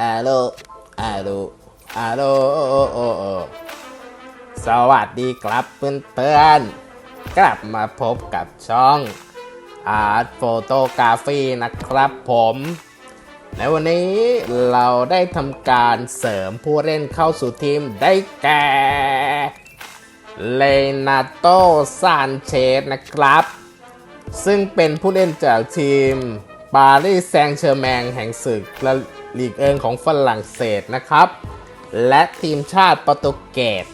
อาโลอาโลอาโลสวัสดีครับเพื่อนๆ กลับมาพบกับช่อง Art Photography นะครับผมในวันนี้เราได้ทำการเสริมผู้เล่นเข้าสู่ทีมได้แก่เลนาโตซานเชสนะครับ ซึ่งเป็นผู้เล่นจากทีมปารีสแซงต์แชร์แมงแห่งศึก ละลีกเอิงของฝรั่งเศสนะครับ และทีมชาติโปรตุเกส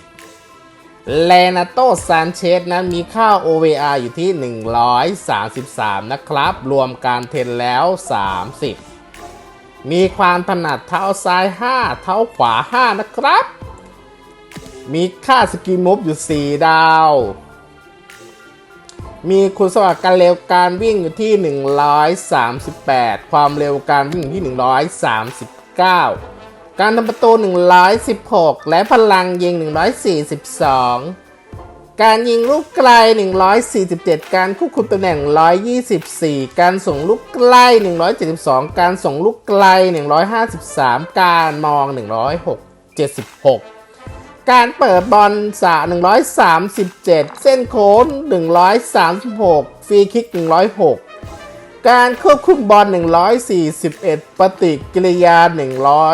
เลนาโตซานเชสนั้นมีค่า OVR อยู่ที่ 133 นะครับ รวมการเทนแล้ว 30 มีความถนัดเท้าซ้าย 5 เท้าขวา 5 นะครับ มีค่าสกิลมูฟอยู่ 4 ดาว มีคุณสมบัติการเร็วการวิ่งอยู่ที่ 138 ความเร็วการวิ่งที่ 139 การทำประตู 116 และพลังยิง 142 การยิงลูกไกล 147 การควบคุมตำแหน่ง 124 การส่งลูกใกล้ 172 การส่งลูกไกล 153 การมอง106 76 การเปิดบอลสะ137 เส้นโค้ง 136 ฟรีคิก 106 การควบคุมบอล 141 ปฏิกิริยา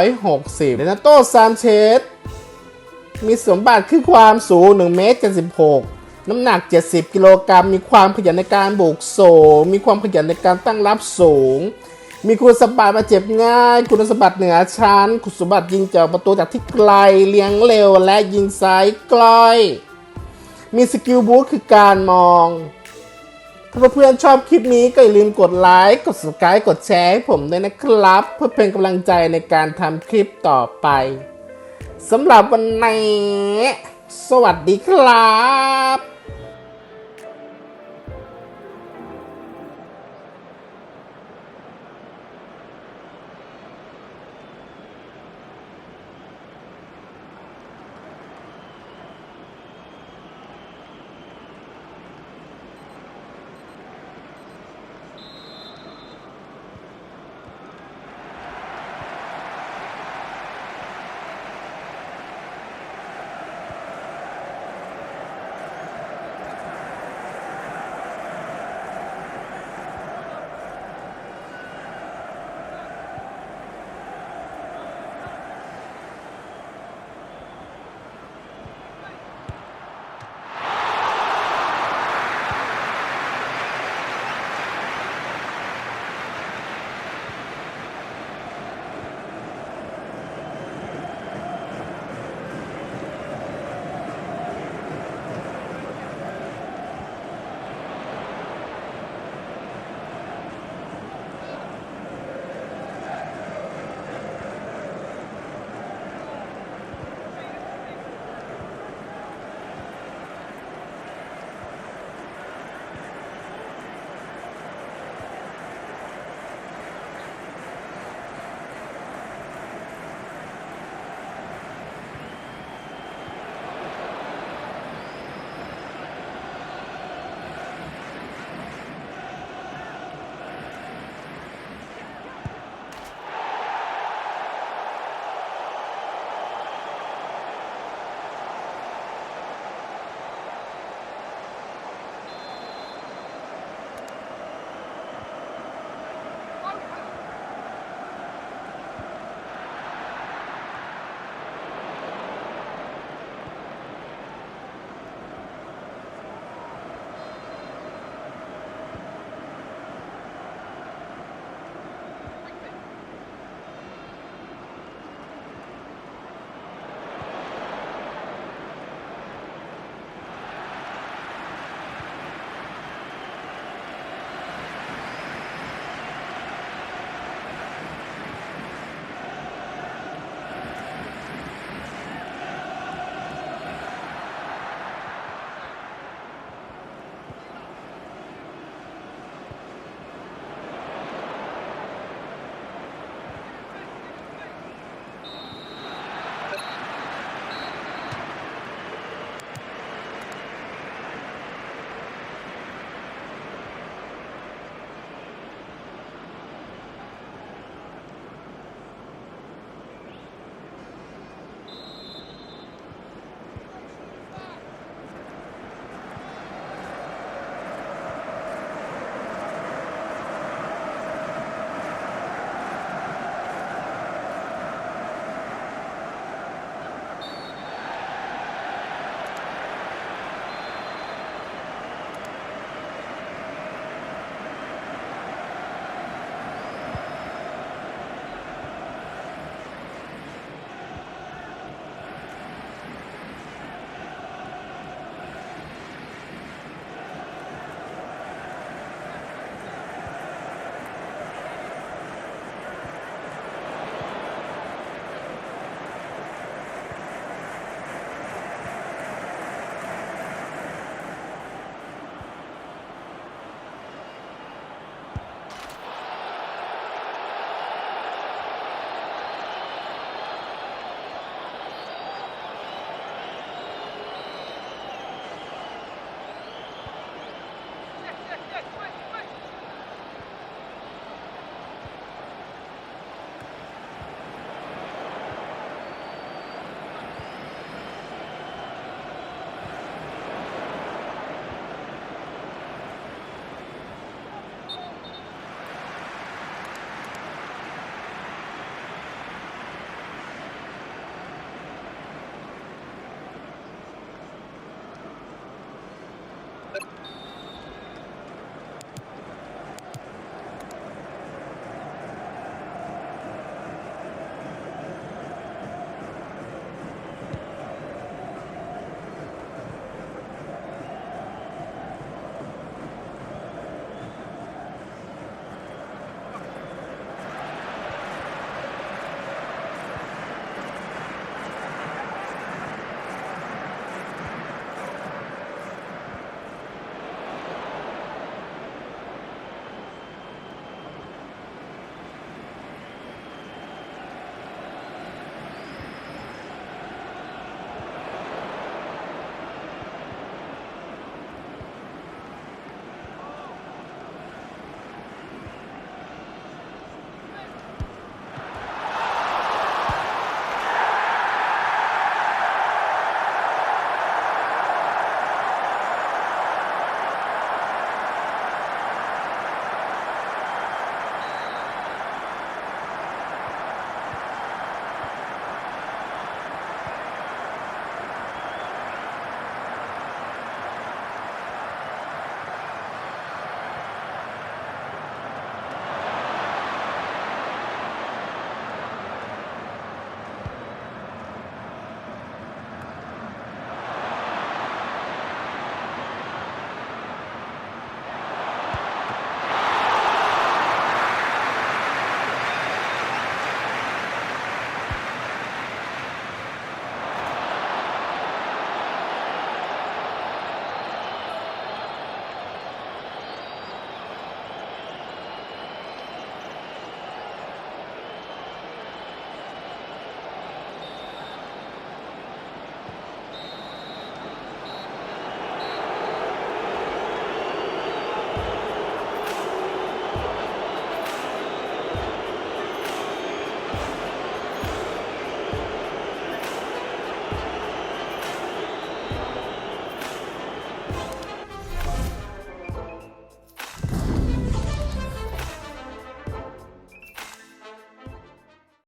160เรนาโตซานเชสมีสมบัติคือความสูง1เมตร76 น้ำหนัก 70 กิโลกรัม มีความขยันในการบุกโซมีความขยันในการตั้งรับสูง มีคุณสมบัติมาเจ็บง่าย คุณสมบัติเหนือชั้น คุณสมบัติยิงจากประตูจากที่ไกล เลี้ยงเร็วและยิงซ้ายไกล มีสกิลบูทคือการมอง ถ้าเพื่อนๆชอบคลิปนี้ก็อย่าลืมกดไลค์ กด subscribe กดแชร์ให้ผมด้วยนะครับ เพื่อเป็นกำลังใจในการทำคลิปต่อไปสำหรับวันนี้ สวัสดีครับ